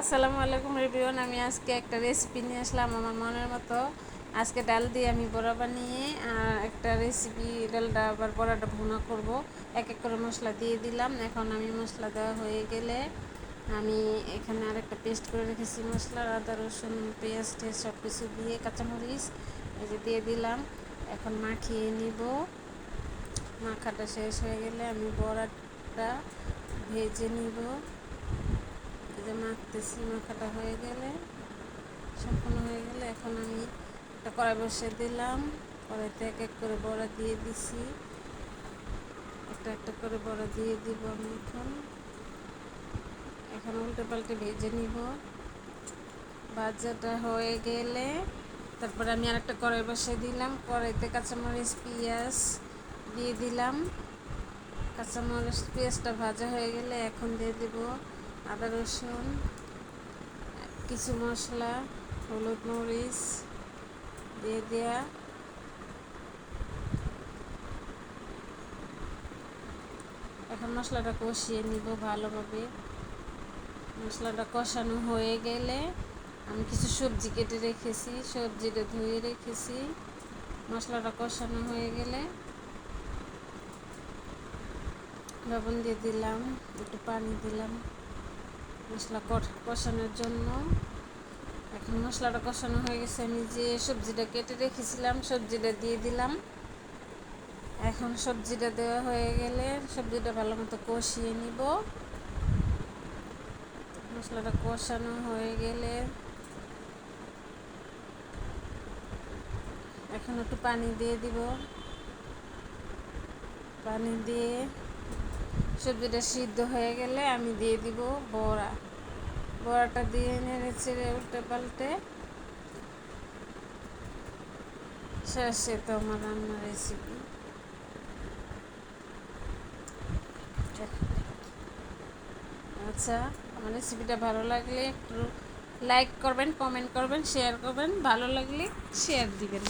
আসসালামু আলাইকুম রিভিউন আমি আজকে একটা রেসিপি নিয়ে আসলাম আমার মনের মতো। আজকে ডাল দিয়ে আমি বড়া বানিয়ে একটা রেসিপি ডালটা আবার বড়াটা ভুনা করব। এক এক করে মশলা দিয়ে দিলাম। এখন আমি মশলা দেওয়া হয়ে গেলে আমি এখানে আর একটা পেস্ট করে রেখেছি মশলা, আদা, রসুন, পেঁয়াজ টেস্ট সব কিছু দিয়ে কাঁচামরিচ এই যে দিয়ে দিলাম। এখন মাখিয়ে নিব। মাখাটা শেষ হয়ে গেলে আমি বড়াটা ভেজে নিব। মাখতেছি, মাখাটা হয়ে গেলে, সম্পূর্ণ হয়ে গেলে এখন আমি একটা কড়াই বসে দিলাম। কড়াইতে এক এক করে বড়া দিয়ে দিছি। একটা একটা করে বড়া দিয়ে দিব আমি এখন। এখন উল্টে পাল্টে ভেজে নিব। ভাজাটা হয়ে গেলে তারপরে আমি আর একটা কড়াই বসে দিলাম। কড়াইতে কাঁচামরিচ, পেঁয়াজ দিয়ে দিলাম। কাঁচামরিচ, পেঁয়াজটা ভাজা হয়ে গেলে এখন দিয়ে দিব আদা রসুন, কিছু মশলা, হলুদ মরিচ দিয়ে দেয়া। এখন মশলাটা কষিয়ে নিব ভালোভাবে। মশলাটা কষানো হয়ে গেলে আমি কিছু সবজি কেটে রেখেছি, সবজিটা ধুয়ে রেখেছি। মশলাটা কষানো হয়ে গেলে লবণ দিয়ে দিলাম, একটু পানি দিলাম। মশলা কষানোর জন্য। এখন মশলাটা কষানো হয়ে গেছে। আমি যে সবজিটা কেটে রেখেছিলাম, সবজিটা দিয়ে দিলাম। এখন সবজিটা দেওয়া হয়ে গেলে সবজিটা ভালো মতো কষিয়ে নিব। মশলাটা কষানো হয়ে গেলে এখন একটু পানি দিয়ে দিব। পানি দিয়ে সবজিটা সিদ্ধ হয়ে গেলে আমি দিয়ে দিব বড়া। বড়াটা দিয়ে নেড়ে চেড়ে উল্টে পাল্টে শেষে তো আমার রান্নার রেসিপি আচ্ছা আমার রেসিপিটা ভালো লাগলে একটু লাইক করবেন কমেন্ট করবেন শেয়ার করবেন, ভালো লাগলে শেয়ার দিবেন।